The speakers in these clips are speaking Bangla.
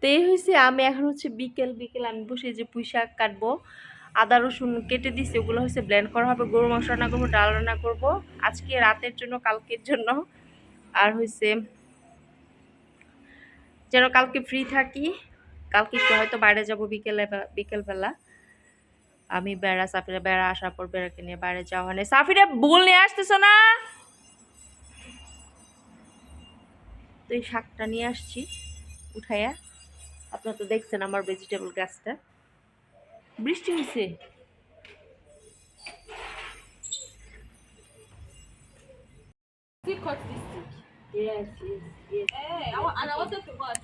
তো এই হয়েছে আমি এখন হচ্ছে বিকেল বিকেল আমি বসে যে পুঁই শাক কাটবো, আদা, রসুন কেটে দিছি, ওগুলো হচ্ছে ব্লেন্ড করা হবে গরু মাংস রান্না করব, ডাল রান্না করব, আজকে রাতের জন্য, কালকের জন্য, আর হয়েছে যেন কালকে ফ্রি থাকি, কালকে একটু হয়তো বাইরে যাব বিকেলে বিকেলবেলা আমি বেড়া, সাফিরা বেড়া আসার পর বেড়াকে নিয়ে বাইরে যাওয়া হয় না সাফিরা বুল নিয়ে আসতেছ না? তো এই শাকটা নিয়ে আসছি, উঠাইয়া। আপনারা তো দেখছেন আমার ভেজিটেবল গাছটা। বৃষ্টি হয়েছে.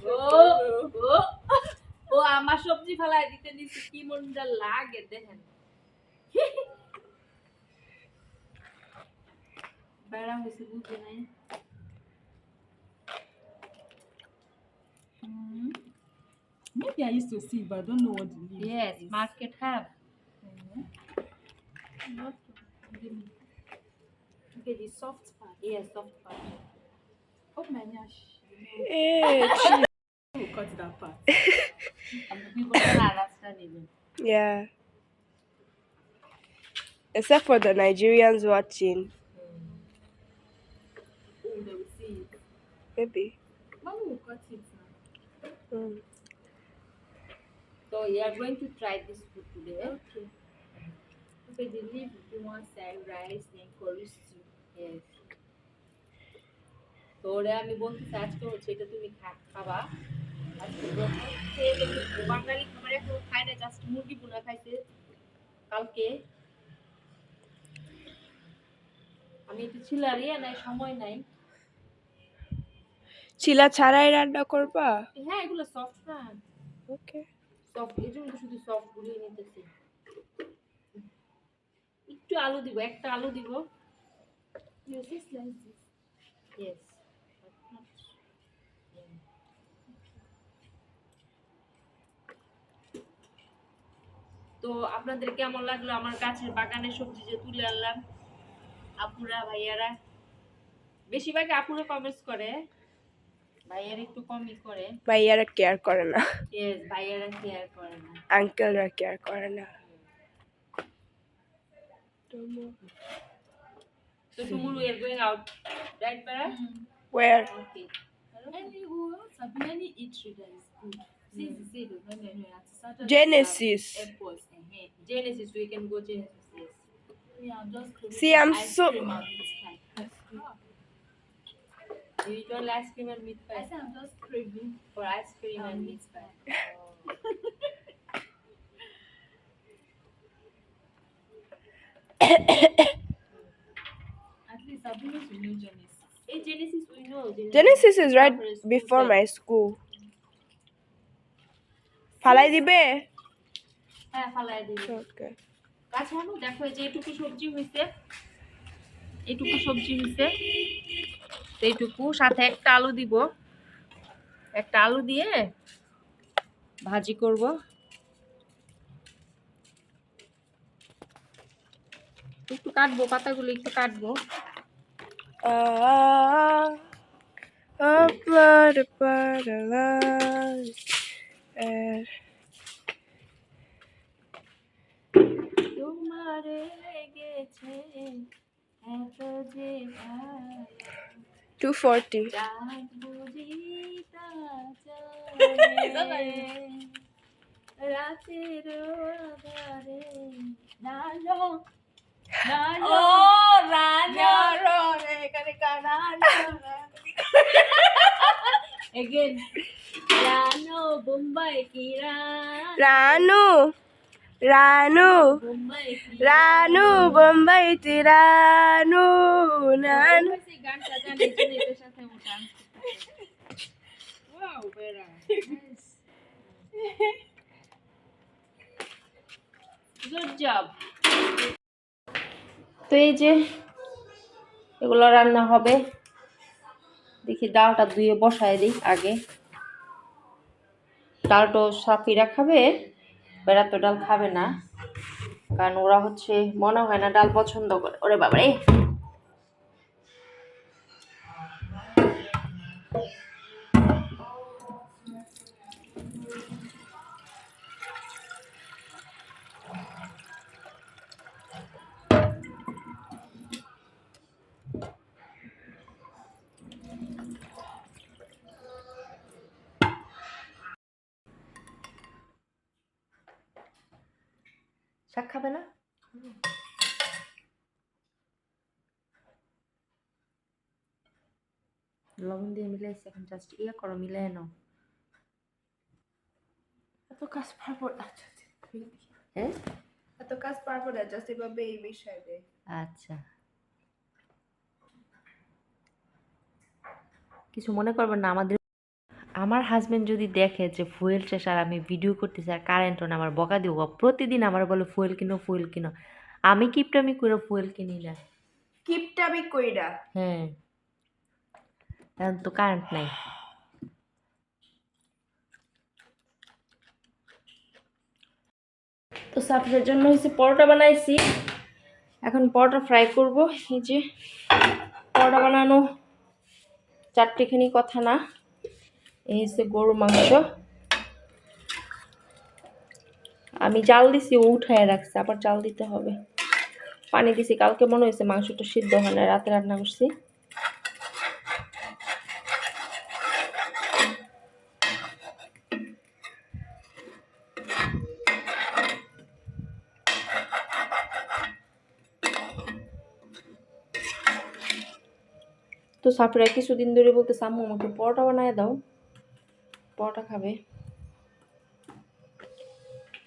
ও ও ও আমার সবজি ফেলায় দিতে নিচ্ছে কি মনটা লাগে দেখেন। বেড়া হয়েছে বুঝতে নাই। Maybe I used to see, but I don't know what the name Yes, is. market have. Not give. Okay, the soft part. Yes, soft part. Oh my gosh. Eh, Who cut that part? And the people don't understand even. yeah. Except for the Nigerians watching. Oh, they will see it. Maybe. Mommy will cut it now. Mm. So we are going to try this food today. Okay. Okay, the leaf will be side, rice, then curry stew. Yes. তো ওরে আমি বলতেছি আজকে হচ্ছে এটা তুমি খাবা বাঙালি খাবার এখন খায় না জাস্ট মুরগি ভুনা খাইছে কালকে আমি একটু ছিলারি নাই সময় নাই চিলা ছাড়াই রান্না করবা হ্যাঁ এগুলো সফট না ওকে সফট এই জন্য শুধু সফট গুলিয়ে নিতেছি। একটু আলু দিব একটা আলু দিব। তো আপনাদের কেমন লাগল আমার গাছের বাগানের সবজি যে তুলে আনলাম? আপুরা ভাইয়ারা? বেশিরভাগ আপুরা কমেন্টস করে। ভাইয়ারা একটু কমই করে ভাইয়ারা কেয়ার করে না ইয়েস ভাইয়ারা কেয়ার করে না আঙ্কেলরা কেয়ার করে না So tomorrow we are going out, right, Bara? Where? Okay. Any who else have been any eatery that is good. Since you say the when you have to Saturday. Genesis. Airports. eh Genesis, we can go Genesis. Yes. Yeah, I'm just craving See, for I'm ice so- You eat only ice cream and meat I pie. say I'm just craving For ice cream and and meat meat pie. pie. At least I've been to New Genesis. Hey, Genesis, we know. Genesis is right After school before time. my school. ফালাই দিবে হ্যাঁ ফালাই দিবি ওকে গাছ মানু দেখো এই যে এইটুকু সবজি হয়েছে এইটুকু সবজি হয়েছে এইটুকু সাথে একটা আলু দিব একটা আলু দিয়ে ভাজি করব একটু কাটবো পাতাগুলো একটু কাটবো Ah, তোমারে এত যে 240. চাঁদ বুঝি তা জানে। রাতের আধারে নালো নালো রানো বোম্বাই কি রান Ranu, Ranu, বোম্বাই কি Ranu, তো এই যে এগুলো রান্না হবে দেখি ডালটা ধুয়ে বসায় দিই আগে। ডালটা সাথীরা খাবে বেড়া তো ডাল খাবে না কারণ ওরা হচ্ছে মনে হয় না ডাল পছন্দ করে। ওরে বাবারে! শাক খাবে না? লবণ দিয়ে মিলাইছি এখন জাস্ট ইয়ে করো মিলাই নাও। এত কাজ পারব না হ্যাঁ? এত কাজ পারব না জাস্ট এভাবে এই বিষয় দে। আচ্ছা। কিছু মনে করবেন না আমাদের আমার হাজব্যান্ড যদি দেখে যে ফুয়েল শেষ আর আমি ভিডিও করতেছি আর কারেন্টও না আমার বকা দিব প্রতিদিন আমার বলে ফুয়েল কিনো ফুয়েল কিনো আমি কিপটামি করে ফুয়েল কিনি না কিপটামি কইরা? হ্যাঁ। এখন তো কারেন্ট নাই। তো সাপের জন্য হয়েছে পরোটা বানাইছি। এখন পরোটা ফ্রাই করব এই যে। পরোটা বানানো চারটেখানি কথা না। এই হচ্ছে গরু মাংস। আমি জাল দিছি, ও উঠায় রাখছে, আবার জাল দিতে হবে। পানি দিছি, কালকে মনে হয়েছে মাংসটা সিদ্ধ হয় না, রাতে রান্না করছি। তো সাফিরা কিছুদিন ধরে বলতে আম্মু, আমাকে পরোটা বানায় দাও। পরোটা খাবে।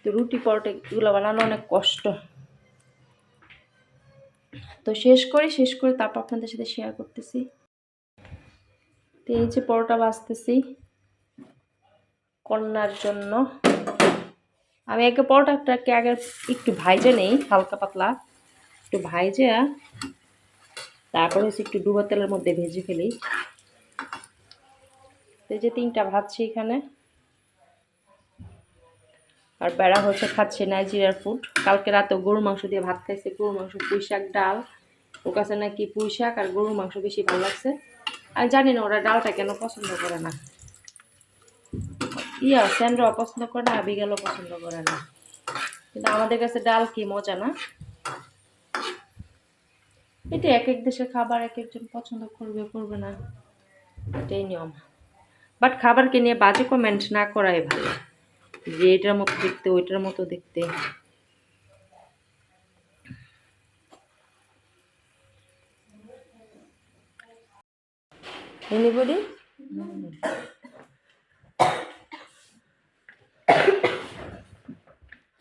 তো রুটি পরোটা এগুলো বানানো অনেক কষ্ট। তো শেষ করি, শেষ করে তারপর আপনাদের সাথে শেয়ার করতেছি। তো এই যে পরোটা বাজতেছি কন্যার জন্য। আমি আগে পরোটাটাকে আগে একটু ভাইজে নেই, হালকা পাতলা। একটু ভাইজে, তারপরে হচ্ছে একটু ডুবো তেলের মধ্যে ভেজে ফেলি। এই যে তিনটা ভাজছি এখানে। আর বেড়া হচ্ছে খাচ্ছে নাইজেরিয়ার ফুড কালকে রাতে গরুর মাংস দিয়ে ভাত খাইছে। গরুর মাংস পুঁই শাক, ডাল। ওর কাছে নাকি পুঁই শাক আর গরুর মাংস বেশি ভালো লাগছে। আর জানি না ওরা ডালটা কেন পছন্দ করে না। ইয়া স্যান্ড্রা পছন্দ করে না, আবিগালও পছন্দ করে না। কিন্তু আমাদের কাছে ডাল কি মজা না? এটা এক এক দেশের খাবার এক একজন পছন্দ করবে করবে না। এটাই নিয়ম। বাট খাবারকে নিয়ে বাজে কমেন্ট না করাই ভালো যে এটার মতো দেখতে, ওইটার মতো দেখতে Anybody?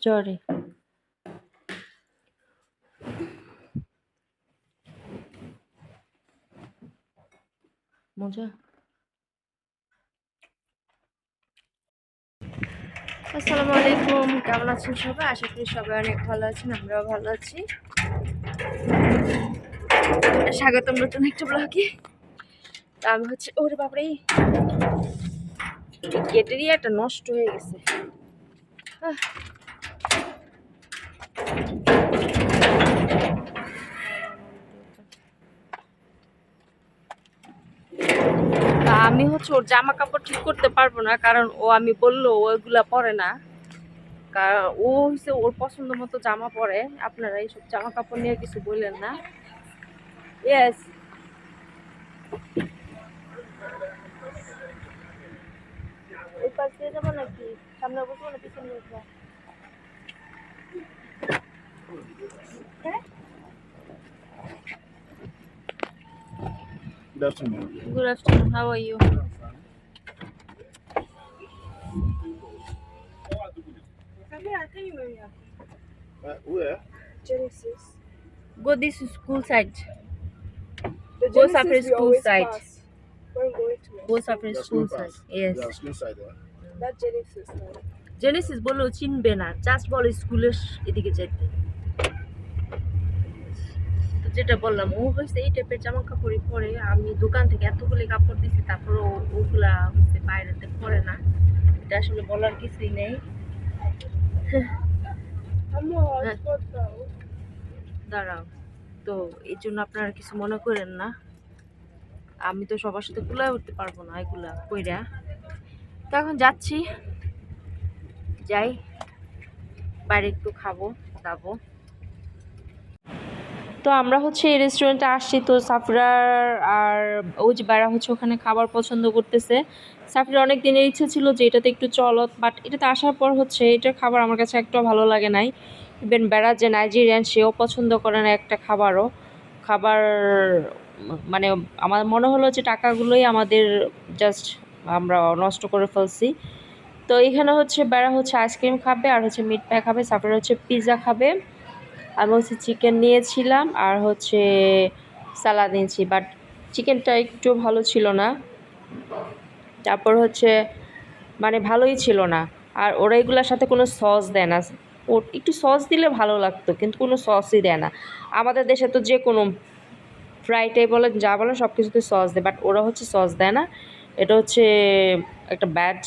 Sorry. মজা আসসালামু আলাইকুম। কেমন আছেন সবাই? আশা করি সবাই অনেক ভালো আছেন, আমরাও ভালো আছি। স্বাগতম নতুন একটা ব্লগে তা আমি হচ্ছে, ওরে বাপরে কেটেরিয়াটা নষ্ট হয়ে গেছে আহ। তা আমি হচ্ছে ওর জামা কাপড় ঠিক করতে পারব না, কারণ ও আমি বলল ওইগুলা পরে না। ও হচ্ছে ওর পছন্দ মতো জামা পরে, আপনারা এইসব জামা কাপড় নিয়ে কিছু বললেন না। ইয়েস ওই নাকি? সামনে না বসবো? Good afternoon. Good afternoon. How are you? Uh, where? Genesis. Go this school side. The Go Genesis Safari we school always side. pass When going to Go Safari The school pass. side. Yes. Yeah, school side. eh? that Genesis now. Genesis বললো চিনবে না জাস্ট বলো স্কুলের এদিকে যেতে তো যেটা বললাম ও হচ্ছে এই টাইপের জামা কাপড়ই পরে। আমি দোকান থেকে এতগুলি কাপড় দিছি তারপরে ওগুলা হচ্ছে বাইরেতে পরে না। এটা আসলে বলার কিছুই নেই। though. দাঁড়াও। তো এই জন্য আপনারা কিছু মনে করেন না। আমি তো সবার সাথে কুলায় উঠতে পারব না এগুলা কইরা। তো এখন যাচ্ছি। যাই বাইরে একটু খাব দাবো। তো আমরা হচ্ছে এই রেস্টুরেন্টে আসছি। তো সাফরার আর ও যে বাইরা হচ্ছে ওখানে খাবার পছন্দ করতেছে। সাফরির অনেক দিনের ইচ্ছে ছিল যে এটাতে একটু চলত বাট এটাতে আসার পর হচ্ছে এটার খাবার আমার কাছে একটু ভালো লাগে নাই। ইভেন বেড়া যে নাইজেরিয়ান সেও পছন্দ করে না একটা খাবারও। খাবার মানে আমার মনে হলো যে টাকাগুলোই আমাদের জাস্ট আমরা নষ্ট করে ফেলছি। তো এখানে হচ্ছে বেড়া হচ্ছে আইসক্রিম খাবে আর হচ্ছে মিট পাই খাবে। সাফার হচ্ছে পিৎজা খাবে। আমি হচ্ছে চিকেন নিয়েছিলাম আর হচ্ছে সালাদ নিয়েছি বাট চিকেনটা একটু ভালো ছিল না। তারপর হচ্ছে মানে ভালোই ছিল না। আর ওরা এগুলোর সাথে কোনো সস দেয় না। ও একটু সস দিলে ভালো লাগতো, কিন্তু কোনো সসই দেয় না। আমাদের দেশে তো যে কোনো ফ্রাইটাই বলেন, যা বলেন সব কিছুতে সস দেয় বাট ওরা হচ্ছে সস দেয় না। এটা হচ্ছে একটা ব্যাড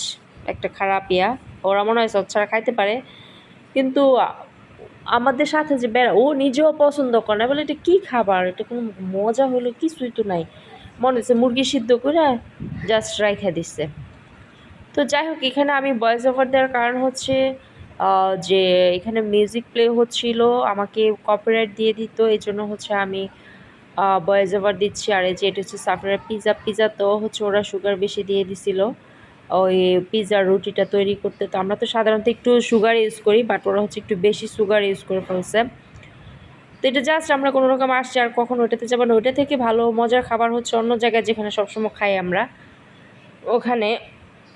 একটা খারাপ ইয়া। ওরা মনে হয় সস ছাড়া খাইতে পারে। কিন্তু আমাদের সাথে যে বেড়া, ও নিজেও পছন্দ করে না। বলে, এটা কী খাবার? এটা কোনো মজা হলো, কিছুই তো নাই। মনে হচ্ছে মুরগি সিদ্ধ করে জাস্ট রাইখা দিচ্ছে তো যাই হোক, এখানে আমি ভয়েস ওভার দেওয়ার কারণ হচ্ছে যে এখানে মিউজিক প্লে হচ্ছিল, আমাকে কপিরাইট দিয়ে দিত এই জন্য হচ্ছে আমি ভয়েস ওভার দিচ্ছি। আর এই যে, এটা হচ্ছে সাফরার পিজা পিৎজা তো হচ্ছে ওরা সুগার বেশি দিয়ে দিছিল। ওই পিৎজার রুটিটা তৈরি করতে, তো আমরা তো সাধারণত একটু সুগার ইউজ করি বাট ওরা হচ্ছে একটু বেশি সুগার ইউজ করে ফেলছে। তো এটা জাস্ট আমরা কোনো রকম আসছি আর কখনো ওইটাতে যাব না। ওইটা থেকে ভালো মজার খাবার হচ্ছে অন্য জায়গায় যেখানে সবসময় খাই আমরা। ওখানে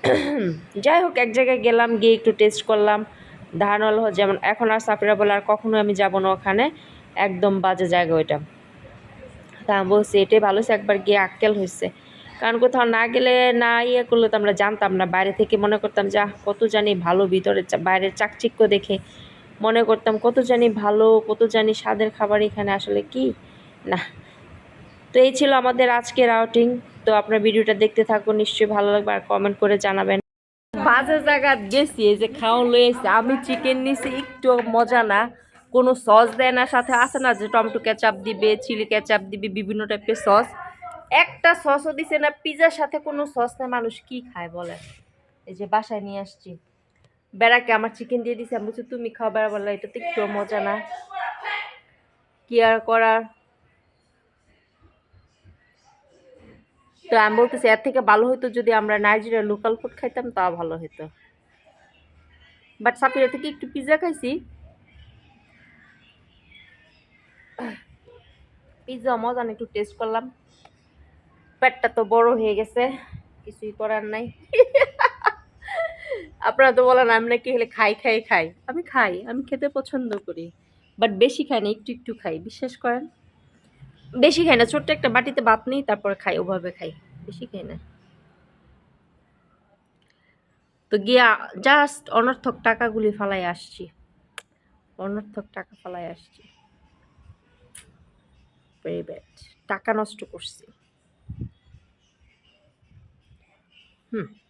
যাই হোক, এক জায়গায় গেলাম, গিয়ে একটু টেস্ট করলাম। ধারণা হলো যেমন এখন আর সাফিরা বলে আর কখনো আমি যাব না ওখানে। একদম বাজে জায়গা ওইটা। তা আমি বলছি, এটাই ভালো হয়েছে, একবার গিয়ে আক্কেল হয়েছে। কারণ কোথাও না গেলে না ইয়ে করলে তো আমরা জানতাম না। বাইরে থেকে মনে করতাম যে কত জানি ভালো ভিতরে বাইরের চাকচিক্য দেখে মনে করতাম, কত জানি ভালো, কত জানি স্বাদের খাবার এখানে আসলে কি? না। তো এই ছিল আমাদের আজকের আউটিং তো আপনার ভিডিওটা দেখতে থাকুন, নিশ্চয়ই ভালো লাগবে আর কমেন্ট করে জানাবেন। বাজার জায়গা গেছি, এই যে খাওয়ান লয়েছে আমি চিকেন নিছি, একটু মজা না। কোনো সস দেয় না, সাথে আছে না যে টমেটো কেচাপ দিবে চিলি কেচাপ দিবে, বিভিন্ন টাইপের সস একটা সসও দিছে না পিজার সাথে কোনো সস না মানুষ কি খায় বলে এই যে বাসায় নিয়ে আসছি। বেড়াকে আমার চিকেন দিয়ে দিছে, আমি বলছি, তুমি খাও বেড়া বলল এটা তো একটু মজা না। কি আর করার? তো আমি বলতেছি, এর থেকে ভালো হতো যদি আমরা নাইজেরিয়ার লোকাল ফুড খাইতাম তা ভালো হতো বাট সাপিরা থেকে একটু পিৎজা খাইছি? পিৎজা মজা একটু টেস্ট করলাম। পেটটা তো বড় হয়ে গেছে, কিছুই করার নাই। আপনারা তো বলেন, আমি নাকি হলে খাই খাই খাই। আমি খাই, আমি খেতে পছন্দ করি বাট বেশি খাই না, একটু একটু খাই, বিশ্বাস করেন? বেশি খাই না, ছোট্ট একটা বাটিতে ভাত নেই, তারপরে খাই, ওভাবে খাই, বেশি খাই না। তো গিয়া জাস্ট অনর্থক টাকাগুলি ফালাই আসছি। অনর্থক টাকা ফালাই আসছি। টাকা নষ্ট করছি। Hmm.